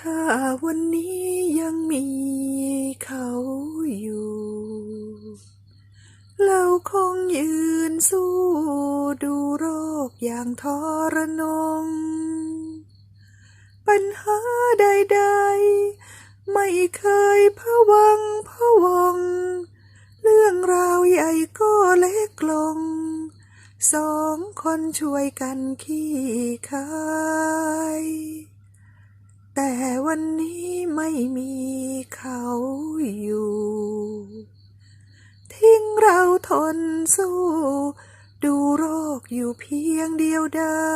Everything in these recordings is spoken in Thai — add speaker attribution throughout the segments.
Speaker 1: ถ้าวันนี้ยังมีเขาอยู่ เราคงยืนสู้ดูโรคอย่างทรนง ปัญหาใดๆ ไม่เคยพะวังพะวง เรื่องราวใหญ่ก็เล็กลง สองคนช่วยกันขี้คาย แต่วันนี้ไม่มีเขาอยู่ ทิ้งเราทนสู้ ดูโรคอยู่เพียงเดียวดา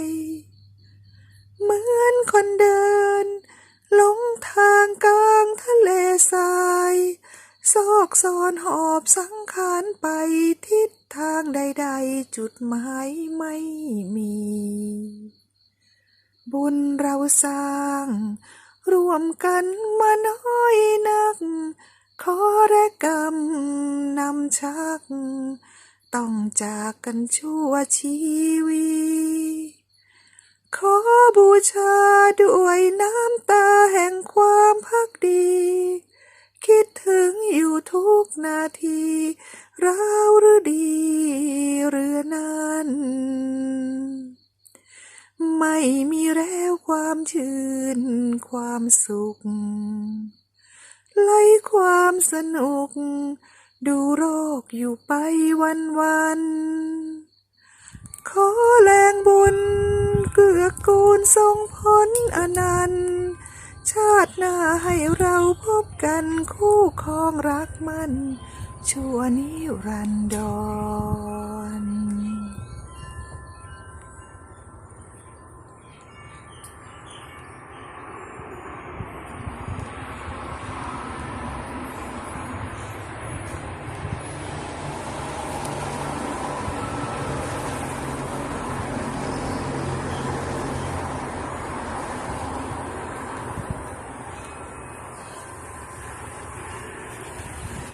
Speaker 1: ยเหมือนคนเดินหลงทางกลางทะเลทราย ซอกซอนหอบสังขารไปทิศทางใด ๆ จุดหมายไม่มี บุญเราสร้าง รวมกันมาน้อยนัก ขอแรกรรมนำชัก ต้องจากกันชั่วชีวีขอบูชาด้วยน้ำตาแห่งความพักดี คิดถึงอยู่ทุกนาทีราวหรือดีเรือ ไม่มีแล้วความชื่นความสุข ไล่ความสนุก ดูโรคอยู่ไปวันวัน ขอแรงบุญ เกื้อกูลทรงผลอนันต์ชาติหน้าให้เราพบกันคู่ครองรักมัน ชั่วนิรันดร